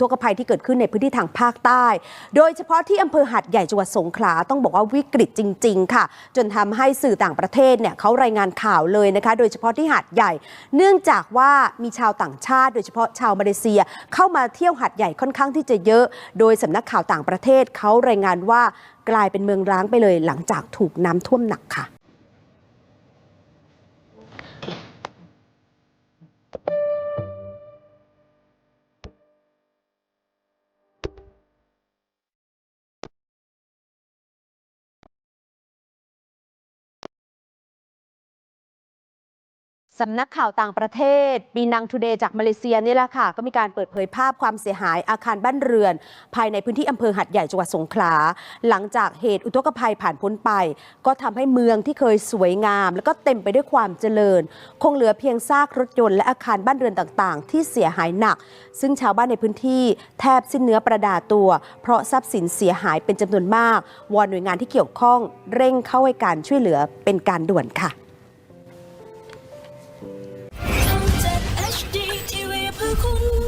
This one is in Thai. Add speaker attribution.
Speaker 1: ทุกภัยที่เกิดขึ้นในพื้นที่ทางภาคใต้ โดยเฉพาะที่อำเภอหัดใหญ่จังหวัดสงขลาต้องบอกว่าวิกฤตจริง ๆ ค่ะ จนทำให้สื่อต่างประเทศเนี่ยเขารายงานข่าวเลยนะคะ โดยเฉพาะที่หัดใหญ่ เนื่องจากว่ามีชาวต่างชาติ โดยเฉพาะชาวมาเลเซีย เข้ามาเที่ยวหัดใหญ่ค่อนข้างที่จะเยอะ โดยสำนักข่าวต่างประเทศเขารายงานว่ากลายเป็นเมืองร้างไปเลยหลังจากถูกน้ำท่วมหนักค่ะ สำนักข่าวต่างประเทศปีนังทูเดย์จากมาเลเซียนี่แหละค่ะ ก็มีการเปิดเผยภาพความเสียหายอาคารบ้านเรือน ภายในพื้นที่อำเภอหัดใหญ่จังหวัดสงขลา หลังจากเหตุอุทกภัยผ่านพ้นไป ก็ทำให้เมืองที่เคยสวยงาม แล้วก็เต็มไปด้วยความเจริญ คงเหลือเพียงซากรถยนต์และอาคารบ้านเรือนต่างๆ ที่เสียหายหนัก ซึ่งชาวบ้านในพื้นที่แทบสิ้นเนื้อประดาตัว เพราะทรัพย์สินเสียหายเป็นจำนวนมากวอนหน่วยงานที่เกี่ยวข้อง เร่งเข้าให้การช่วยเหลือเป็นการด่วนค่ะ
Speaker 2: HD TV เพื่อคุณ